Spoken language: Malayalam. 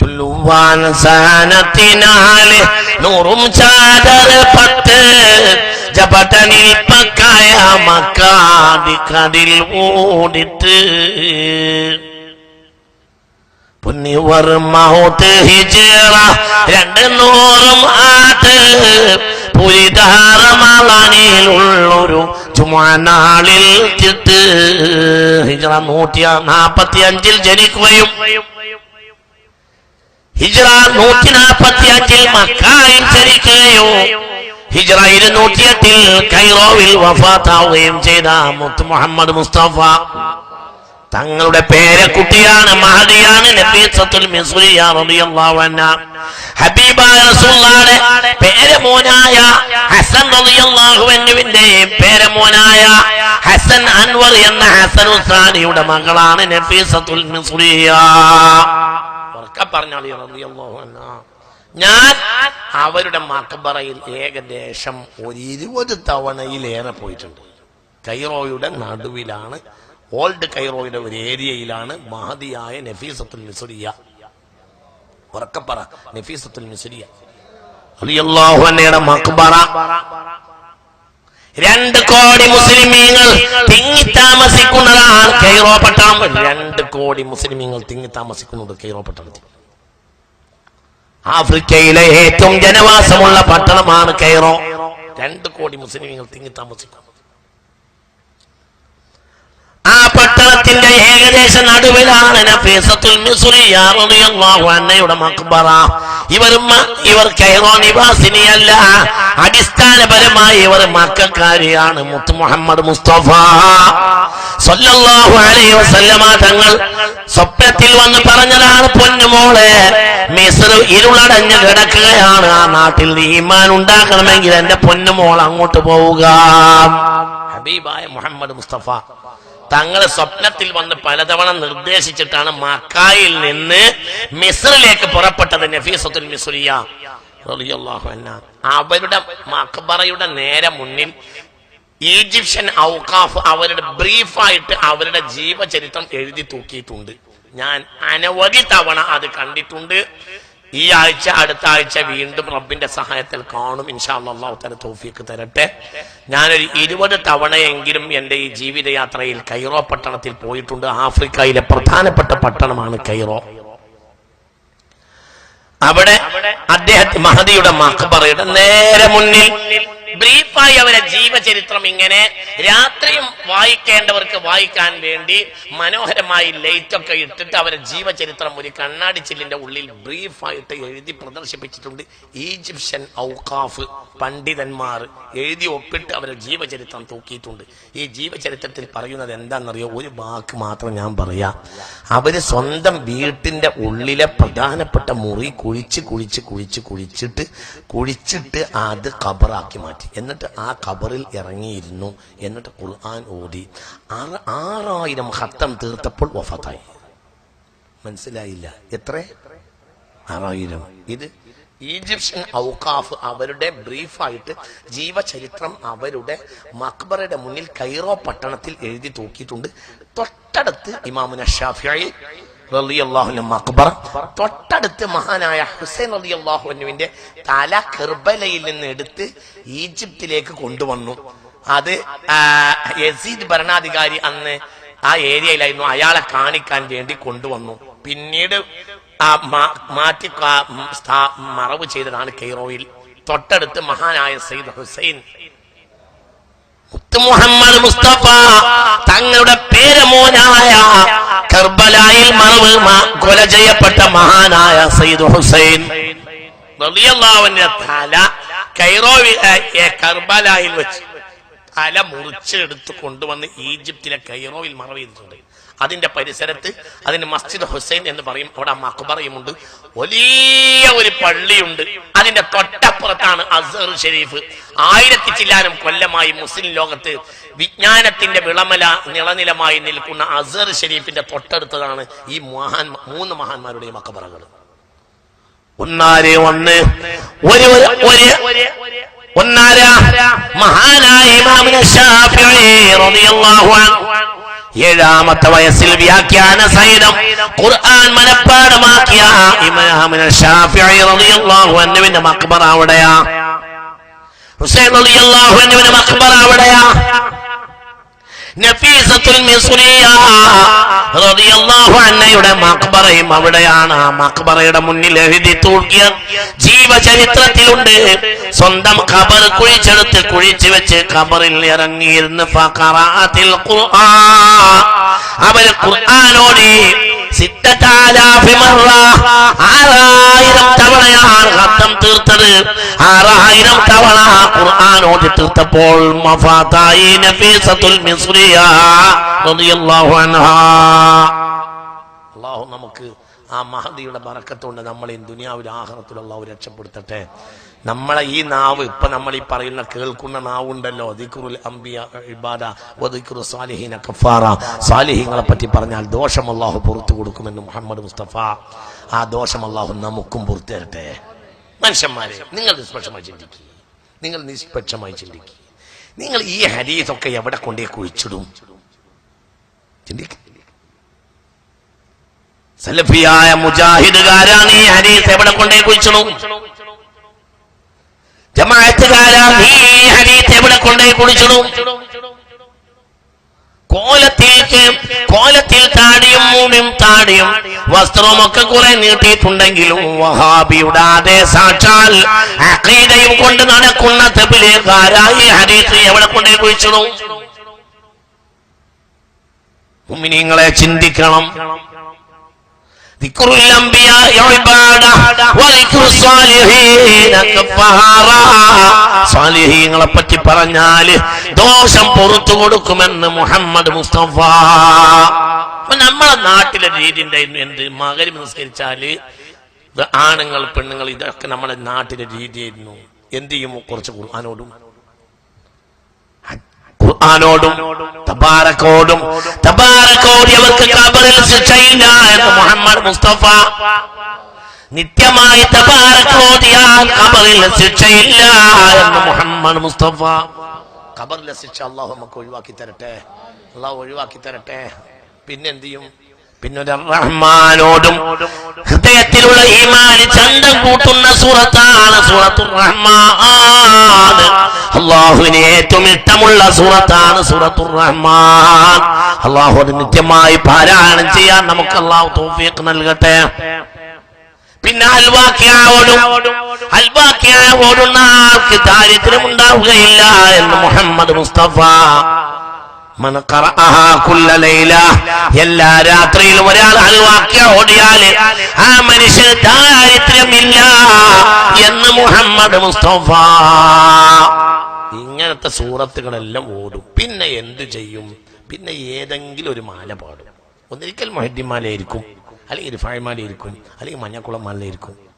ചൊല്ലുവാൻ സഹനത്തിനാല് നൂറും ചാദർ പത്ത് ജപതനിൽ പക്കായ മക്കാതി കതിൽ ഓടിട്ട്. പുന്നിവർ മഹോത്ത് ഹിജറ രണ്ട് നൂറും ആട്ട് പുരിധാരമാളാനിയിലുള്ളൊരു ചുമനാളിൽ തിട്ട്. ഹിജറ നൂറ്റി നാപ്പത്തി അഞ്ചിൽ ജനിക്കുകയും ഹിജറ നൂറ്റി നാൽപ്പത്തി അഞ്ചിൽ മക്കായിൽ ചരിക്കുകയോ ഹിജറ ഇരുന്നൂറ്റിയെട്ടിൽ കൈറോവിൽ വഫാത്താവുകയും ചെയ്ത മുത്ത് മുഹമ്മദ് മുസ്തഫ. തങ്ങളുടെ പേരക്കുട്ടിയാണ് മഹദിയാണ് നബീസത്തുൽ റളിയല്ലാഹു അൻഹ. ഹബീബായ പേരമോനായ ഹസൻ റളിയല്ലാഹു അൻഹുവിന്റെ പേരമോനായ ഹസൻ അൻവർ എന്ന ഹസൻ ഉസാനിയുടെ മകളാണ് നഫീസത്തുൽ മിസ്രിയ. ഉറക്കെ പറഞ്ഞാളി റളിയല്ലാഹു അൻഹ. ഞാൻ അവരുടെ മക്കബറയിൽ ഏകദേശം ഒരു ഇരുപത് തവണയിലേറെ പോയിട്ടുണ്ട്. കൈറോയുടെ നടുവിലാണ് ഓൾഡ് കൈറോയുടെ ഒരു ഏരിയയിലാണ് മഹതിയായ നഫീസത്തുൽ മിസുരിയ. ഉറക്കപ്പറ നഫീസത്തുൽ മിസുരിയ. റളിയല്ലാഹു അൻഹയുടെ മക്ബറ. രണ്ട് കോടി മുസ്ലിമീങ്ങൾ തിങ്ങി താമസിക്കുന്നതാണ് കൈറോ പട്ടണം. രണ്ട് കോടി മുസ്ലിമീങ്ങൾ തിങ്ങി താമസിക്കുന്നത് കൈറോ പട്ടണത്തിൽ. ആഫ്രിക്കയിലെ ഏറ്റവും ജനവാസമുള്ള പട്ടണമാണ് കൈറോ രണ്ട് കോടി മുസ്ലിമീങ്ങൾ തിങ്ങി താമസിക്കുന്നു ആ പട്ടണത്തിന്റെ ഏകദേശ നടുവിലാണ് അൻഹയുടെ മക്ബറ. ഇവർ ഇവർ കൈറോ നിവാസിനിയല്ല. അടിസ്ഥാനപരമായി ഇവർ മക്കാരിയാണ് മുത്ത് മുഹമ്മദ് മുസ്തഫ. സല്ലല്ലാഹു അലൈഹി വസല്ലമ തങ്ങൾ സ്വപ്നത്തിൽ വന്ന് പറഞ്ഞതാണ് പൊന്നുമോളെ മിസ്ർ ഇരുളടഞ്ഞ് കിടക്കുകയാണ്. ആ നാട്ടിൽ ഈമാൻ ഉണ്ടാക്കണമെങ്കിൽ എന്റെ പൊന്നുമോൾ അങ്ങോട്ട് പോവുക. ഹബീബായ മുഹമ്മദ് മുസ്തഫ. തങ്ങളെ സ്വപ്നത്തിൽ വന്ന് പലതവണ നിർദ്ദേശിച്ചിട്ടാണ് മക്കായിൽ നിന്ന് മിസ്രിലേക്ക് പുറപ്പെട്ടത് നഫീസത്തുൽ മിസ്രിയ. അവരുടെ മക്ബറയുടെ നേരെ മുന്നിൽ ഈജിപ്ഷ്യൻ ഔക്കാഫ് അവരുടെ ബ്രീഫായിട്ട് അവരുടെ ജീവചരിത്രം എഴുതി തൂക്കിയിട്ടുണ്ട് ഞാൻ അനവധി തവണ അത് കണ്ടിട്ടുണ്ട് ഈ ആഴ്ച അടുത്ത ആഴ്ച വീണ്ടും റബ്ബിന്റെ സഹായത്തിൽ കാണും. ഇൻഷാ അള്ളാഹു തല തോഫിക്ക് തരട്ടെ. ഞാനൊരു ഇരുപത് തവണയെങ്കിലും എന്റെ ഈ ജീവിതയാത്രയിൽ കൈറോ പട്ടണത്തിൽ പോയിട്ടുണ്ട്. ആഫ്രിക്കയിലെ പ്രധാനപ്പെട്ട പട്ടണമാണ് കൈറോ. അവിടെ അദ്ദേഹത്തെ മഹദിയുടെ പറയുടെ നേരെ മുന്നിൽ ബ്രീഫായി അവരെ ജീവചരിത്രം ഇങ്ങനെ രാത്രിയും വായിക്കേണ്ടവർക്ക് വായിക്കാൻ വേണ്ടി മനോഹരമായി ലൈറ്റൊക്കെ ഇട്ടിട്ട് അവരെ ജീവചരിത്രം ഒരു കണ്ണാടി ചില്ലിന്റെ ഉള്ളിൽ ബ്രീഫായിട്ട് എഴുതി പ്രദർശിപ്പിച്ചിട്ടുണ്ട് ഈജിപ്ഷ്യൻ ഔക്കാഫ് പണ്ഡിതന്മാർ എഴുതി ഒപ്പിട്ട് അവരെ ജീവചരിത്രം തൂക്കിയിട്ടുണ്ട്. ഈ ജീവചരിത്രത്തിൽ പറയുന്നത് എന്താണെന്നറിയോ? ഒരു വാക്ക് മാത്രം ഞാൻ പറയാം. അവർ സ്വന്തം വീട്ടിന്റെ ഉള്ളിലെ പ്രധാനപ്പെട്ട മുറി കുഴിച്ച് കുഴിച്ച് കുഴിച്ച് കുഴിച്ചിട്ട് കുഴിച്ചിട്ട് അത് ഖബറാക്കി മാറ്റി. എന്നിട്ട് ആ ഖബറിൽ ഇറങ്ങിയിരുന്നു. എന്നിട്ട് ഖുർആൻ ഓതി. ആറ് ആറായിരം ഹത്തം തീർത്തപ്പോൾ വഫത്തായി. മനസ്സിലായില്ല. എത്ര? ആറായിരം. ഇത് ഈജിപ്ഷ്യൻ ഔക്കാഫ് അവരുടെ ബ്രീഫായിട്ട് ജീവചരിത്രം അവരുടെ മക്ബറയുടെ മുന്നിൽ കൈറോ പട്ടണത്തിൽ എഴുതി തൂക്കിയിട്ടുണ്ട്. തൊട്ടടുത്ത് ഇമാമുന ഷാഫിയായി മക്ബറ തൊട്ടടുത്ത് മഹാനായ ഹുസൈൻ അലി അള്ളാഹുവിന്റെ തല കെർബലയിൽ നിന്ന് എടുത്ത് ഈജിപ്തിലേക്ക് കൊണ്ടുവന്നു. അത് യസീദ് ഭരണാധികാരി അന്ന് ആ ഏരിയയിലായിരുന്നു അയാളെ കാണിക്കാൻ വേണ്ടി കൊണ്ടുവന്നു. പിന്നീട് ആ മാറ്റി മറവ് ചെയ്തതാണ് കെയ്റോയിൽ. തൊട്ടടുത്ത് മഹാനായ സയ്യിദ് ഹുസൈൻ. മുഹമ്മദ് മുസ്തഫ തങ്ങളുടെ പേരമോനായ കർബലായിൽ മറവ് കൊല ചെയ്യപ്പെട്ട മഹാനായ സയ്യിദ് ഹുസൈൻ. റളിയല്ലാഹുവിന്റെ തല കൈറോവി കർബലായിൽ വെച്ച് തല മുറിച്ചെടുത്ത് കൊണ്ടുവന്ന് ഈജിപ്തിലെ കൈറോവിൽ മറവ് ചെയ്തിട്ടുണ്ട്. അതിന്റെ പരിസരത്ത് അതിന് മസ്ജിദ് ഹുസൈൻ എന്ന് പറയും അവിടെ മക്ബറയുമുണ്ട് വലിയ ഒരു പള്ളിയുണ്ട്. അതിന്റെ തൊട്ടപ്പുറത്താണ് അസർ ഷെരീഫ്. ആയിരത്തി ചില്ലാനും കൊല്ലമായി മുസ്ലിം ലോകത്ത് വിജ്ഞാനത്തിന്റെ വിളമല നിളനിലമായി നിൽക്കുന്ന അസർ ഷരീഫിന്റെ തൊട്ടടുത്തതാണ് ഈ മഹാൻ മൂന്ന് മഹാന്മാരുടെയും അക്കബറകൾ ഒന്നാരെ ഒന്ന് ഒരു ഒരു ഒന്നാര മഹാനായ ഏഴാമത്തെ വയസ്സിൽ വ്യാഖ്യാന സഹിതം ഖുർആൻ മനഃപ്പാടമാക്കിയ ഇമാമിനെ ഷാഫിഅ റളിയല്ലാഹു അൻഹുവിന്റെ മക്ബറ അവിടെയാ. ഹുസൈൻ അവിടെയാ. അവിടെയാണ്. ആ മക്ബറയുടെ മുന്നിൽ എഴുതി തൂക്കിയ ജീവചരിത്രത്തിലുണ്ട്. സ്വന്തം ഖബർ കുഴിച്ചെടുത്ത് കുഴിച്ചു വെച്ച് ഖബറിൽ ഇറങ്ങിയിരുന്ന് അവർ ഖുർആനോടി ആറായിരം തവണയാണ് ഹത്തം തീർത്തത്. ആറായിരം തവണ ഖുർആൻ ഓതി തീർത്തപ്പോൾ മഫാത്തായി നഫീസത്തുൽ മിസ്രിയ റളിയല്ലാഹു അൻഹാ. നമുക്ക് ആ മഹദിയുടെ ബറക്കത്തുകൊണ്ട് നമ്മളെ ദുനിയാവിൽ ആഹ്റത്തിലുള്ള രക്ഷപ്പെടുത്തട്ടെ. നമ്മളെ ഈ നാവ് ഇപ്പൊ നമ്മൾ ഈ പറയുന്ന കേൾക്കുന്ന നാവുണ്ടല്ലോ. ദിക്കുറുൽ അംബിയ ഇബാദ വദിക്റു സാലിഹീന കഫാറ. സാലിഹീങ്ങളെ പറ്റി പറഞ്ഞാൽ ദോഷം അള്ളാഹു പുറത്തു കൊടുക്കുമെന്ന് മുഹമ്മദ് മുസ്തഫ. ആ ദോഷം അള്ളാഹു നമുക്കും പുറത്തു തരട്ടെ. മനുഷ്യന്മാരെ നിങ്ങൾ നിഷ്പക്ഷമായി ചിന്തിക്കുക നിങ്ങൾ നിഷ്പക്ഷമായി ചിന്തിക്കുക നിങ്ങൾ ഈ ഹരീസൊക്കെ എവിടെ കൊണ്ടേ കുഴിച്ചിടും? ചിന്തിക്കുക സലഫിയായ മുജാഹിദുകാരാണ് ഈ ഹരീസ് എവിടെ കൊണ്ടേ കുഴിച്ചിടും ജമാഅത്തുകാരാണ് ഈ ഹരീസ് എവിടെ കൊണ്ടേ കുഴിച്ചണു? കോലത്തേക്ക് കോലത്തിൽ താടിയും മൂടും താടിയും വസ്ത്രമൊക്കെ കുറെ നീട്ടിയിട്ടുണ്ടെങ്കിലും വഹാബിയുടെ അതേ സാക്ഷാൽ അഖീദയും കൊണ്ട് നടക്കുന്ന തെബിലേക്കാരായി ഹരീസ് എവിടെ കൊണ്ടേ കുഴിച്ചിടും ഉമ്മിനിങ്ങളെ ചിന്തിക്കണം. ذكر الأنبياء عبادة وذكر الصالحين كفارا സാലിഹീങ്ങളെ പറ്റി പറഞ്ഞാല് ദോഷം പുറത്തു കൊടുക്കുമെന്ന് മുഹമ്മദ് മുസ്തഫ അപ്പൊ നമ്മളെ നാട്ടിലെ രീതി ഉണ്ടായിരുന്നു എന്ത് മകരി നിസ്കരിച്ചാല് ഇത് ആണുങ്ങൾ പെണ്ണുങ്ങൾ ഇതൊക്കെ നമ്മുടെ നാട്ടിലെ രീതിയായിരുന്നു എന്ത് ചെയ്യും കുറച്ച് ഖുർആാനോടും ഖുർആാനോടും തബാറക്കോടും തബാറക്കോടി അവർക്ക് കബറിൽ ശിക്ഷയില്ല എന്ന് മുഹമ്മദ് മുസ്തഫ നിത്യമായി തബാറക്കോടിയാൽ കബറിൽ ശിക്ഷയില്ല എന്ന് മുഹമ്മദ് മുസ്തഫ. കബറിലെ ശിക്ഷ അള്ളാഹു നമുക്ക് ഒഴിവാക്കി തരട്ടെ. അള്ളാഹു ഒഴിവാക്കി തരട്ടെ. പിന്നെന്ത് ചെയ്യും പിന്നെ റഹ്മാനോടും ഹൃദയത്തിലുള്ള ഈമാന് ചന്തം കൂട്ടുന്ന സൂറത്താണ് സൂറത്തുർ റഹ്മാൻ അള്ളാഹുവിന് ഏറ്റവും ഇഷ്ടമുള്ള സൂറത്താണ് സൂറത്തുർ റഹ്മാൻ. അള്ളാഹു അത് നിത്യമായി പാരായണം ചെയ്യാൻ നമുക്ക് അള്ളാഹു തോഫിയൊക്കെ നൽകട്ടെ. പിന്നെ അൽവാക്കിയാവോടും അൽവാക്കിയാവോടുന്ന ആൾക്ക് ദാരിദ്ര്യം ഉണ്ടാവുകയില്ല എന്ന് മുഹമ്മദ് മുസ്തഫ. എല്ലാ രാത്രിയിലും ഒരാൾ അൽവാക്യ ഓടിയാൽ ആ മനുഷ്യന് ദാരിദ്ര്യമില്ല എന്ന് മുഹമ്മദ് മുസ്തഫ. ഇങ്ങനത്തെ സൂറത്തുകളെല്ലാം ഓടും. പിന്നെ എന്തു ചെയ്യും? പിന്നെ ഏതെങ്കിലും ഒരു മാല പാടും. ഒന്നിരിക്കൽ മൊഹദ്ദിമാലയായിരിക്കും അല്ലെങ്കിൽ ഇരിഫായ്മാലയായിരിക്കും അല്ലെങ്കിൽ മഞ്ഞക്കുളം മാലയായിരിക്കും